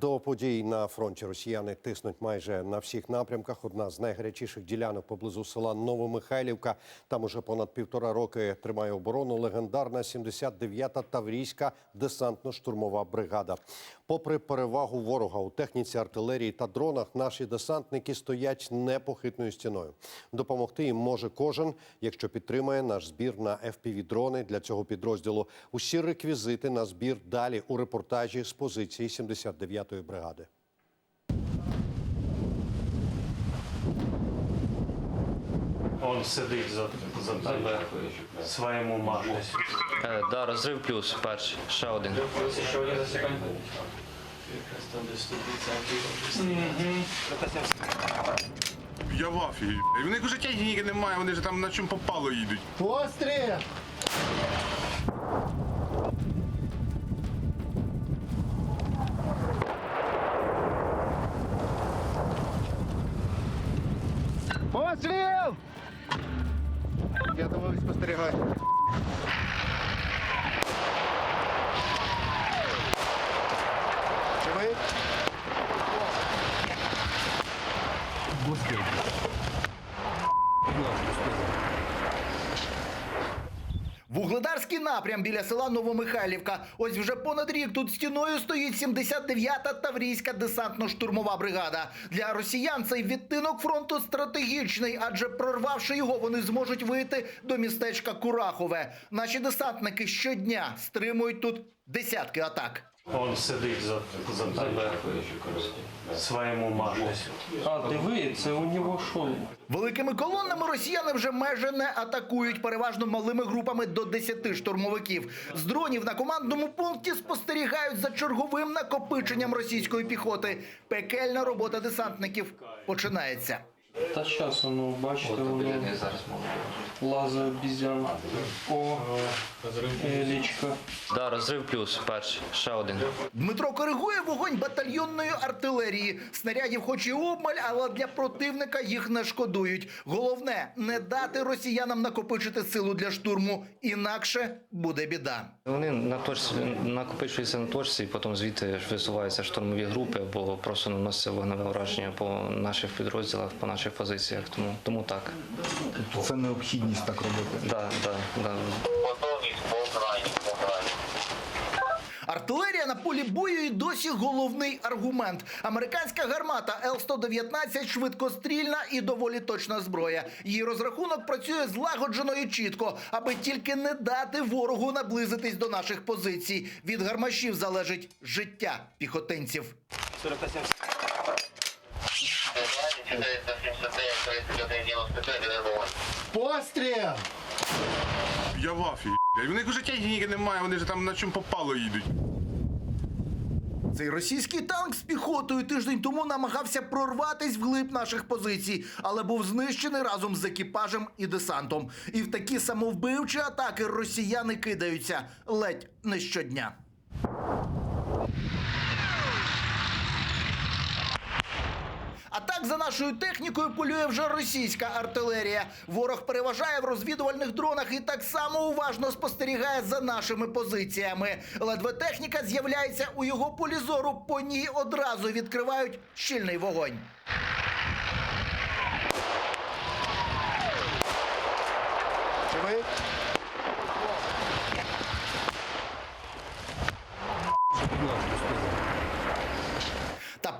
До подій на фронті росіяни тиснуть майже на всіх напрямках. Одна з найгарячіших ділянок поблизу села Новомихайлівка. Там уже понад півтора роки тримає оборону легендарна 79-та Таврійська десантно-штурмова бригада. Попри перевагу ворога у техніці, артилерії та дронах, наші десантники стоять непохитною стіною. Допомогти їм може кожен, якщо підтримає наш збір на FPV-дрони для цього підрозділу. Усі реквізити на збір далі у репортажі з позиції 79-ї бригади. Он сидить за, за тебе своєму Машесі. Е, да, розрив плюс, перший, ще один. Я в афігі. В них вже техніки немає, вони ж там на чому попало їдуть. Постріл! Я думаю, спостерігаю. Живий? Вугледарський напрям біля села Новомихайлівка. Ось вже понад рік тут стіною стоїть 79-та Таврійська десантно-штурмова бригада. Для росіян цей відтинок фронту стратегічний, адже прорвавши його, вони зможуть вийти до містечка Курахове. Наші десантники щодня стримують тут десятки атак. Он сидить за, за тебе своєму Машесі. А, диви, це у нього що? Великими колонами росіяни вже майже не атакують, переважно малими групами до 10 штурмовиків. З дронів на командному пункті спостерігають за черговим накопиченням російської піхоти. Пекельна робота десантників починається. Та щас воно, бачите, воно лазає обізян. О, Елічка. Да, розрив плюс, перший, ще один. Дмитро коригує вогонь батальйонної артилерії. Снарядів хоч і обмаль, але для противника їх не шкодують. Головне не дати росіянам накопичити силу для штурму, інакше буде біда. Вони на точці накопичуються на точці, і потім звідти ж висуваються штурмові групи або просто наноситься вогневе враження по наших підрозділах, по наших позиціях. Тому, тому так. Це необхідність так робити. Да, да, да. Артилерія на полі бою і досі головний аргумент. Американська гармата Л-119 швидкострільна і доволі точна зброя. Її розрахунок працює злагоджено і чітко, аби тільки не дати ворогу наблизитись до наших позицій. Від гармашів залежить життя піхотинців. Постріл! Я в афігі. В них вже техніки немає, вони ж там на чому попало їдуть. Цей російський танк з піхотою тиждень тому намагався прорватись вглиб наших позицій, але був знищений разом з екіпажем і десантом. І в такі самовбивчі атаки росіяни кидаються ледь не щодня. А так за нашою технікою полює вже російська артилерія. Ворог переважає в розвідувальних дронах і так само уважно спостерігає за нашими позиціями. Ледве техніка з'являється у його полі зору, по ній одразу відкривають щільний вогонь. Живий? Та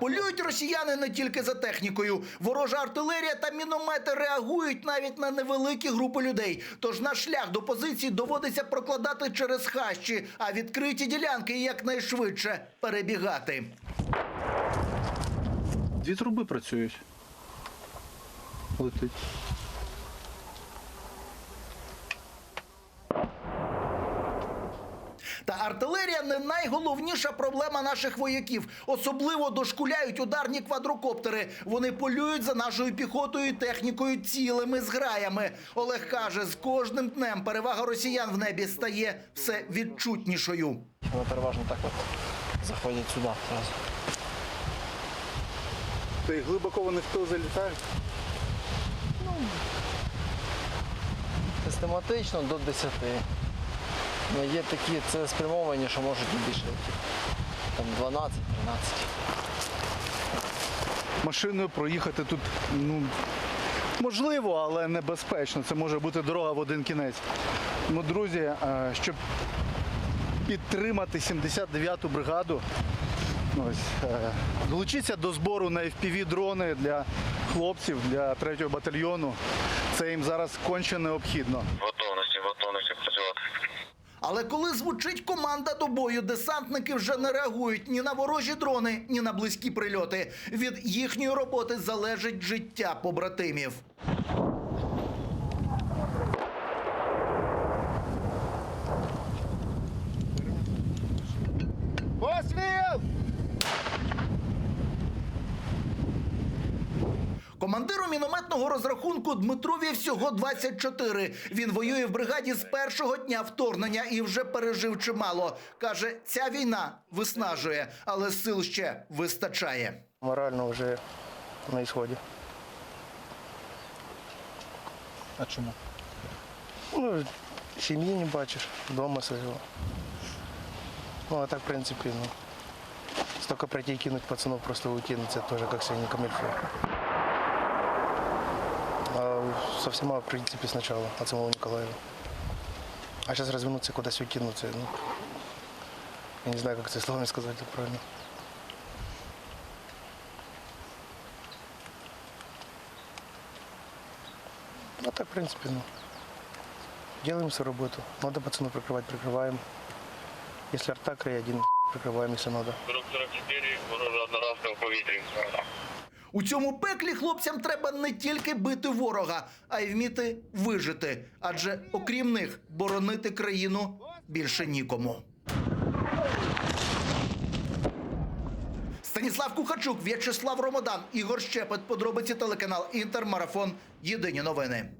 полюють росіяни не тільки за технікою. Ворожа артилерія та міномети реагують навіть на невеликі групи людей. Тож наш шлях до позиції доводиться прокладати через хащі, а відкриті ділянки якнайшвидше перебігати. Дві труби працюють. Летить. Та артилерія не найголовніша проблема наших вояків. Особливо дошкуляють ударні квадрокоптери. Вони полюють за нашою піхотою і технікою цілими зграями. Олег каже, з кожним днем перевага росіян в небі стає все відчутнішою. Вони переважно так от заходять сюди одразу. Ти глибоко вони в тил залітають? Систематично до 10. Ну, Є такі це спрямовані, що можуть і більше. там 12, 13. Машиною проїхати тут, ну, можливо, але небезпечно. Це може бути дорога в один кінець. Ну, друзі, е, щоб підтримати 79-ту бригаду, ось, е, долучіться до збору на FPV-дрони для хлопців, для 3-го батальйону. Це їм зараз конче необхідно. Готовності, готовності працювати. Але коли звучить команда до бою, десантники вже не реагують ні на ворожі дрони, ні на близькі прильоти. Від їхньої роботи залежить життя побратимів. Командиру мінометного розрахунку Дмитрові всього 24. Він воює в бригаді з першого дня вторгнення і вже пережив чимало. Каже, ця війна виснажує, але сил ще вистачає. Морально вже на ісході. А чому? Ну, сім'ї не бачиш, вдома свого. Ну, а так, в принципі, ну, столько пройти и кинуть пацанов, просто уйти, ну, это тоже как себе не камильфо. А со всема, в принципе, сначала, от самого Николаева. А сейчас развернуться, куда-то уйти, ну, це, ну, я не знаю, как это словами сказать это правильно. Ну, так, в принципе, ну, делаем свою работу. Надо пацанов прикрывать, прикрываем. Если арта край один, прикрываем, если надо. Друг 44, ворожа одноразка в повітрі. У цьому пеклі хлопцям треба не тільки бити ворога, а й вміти вижити. Адже окрім них боронити країну більше нікому. Станіслав Кухачук, В'ячеслав Ромодан, Ігор Щепет. Подробиці телеканал Інтермарафон. Єдині новини.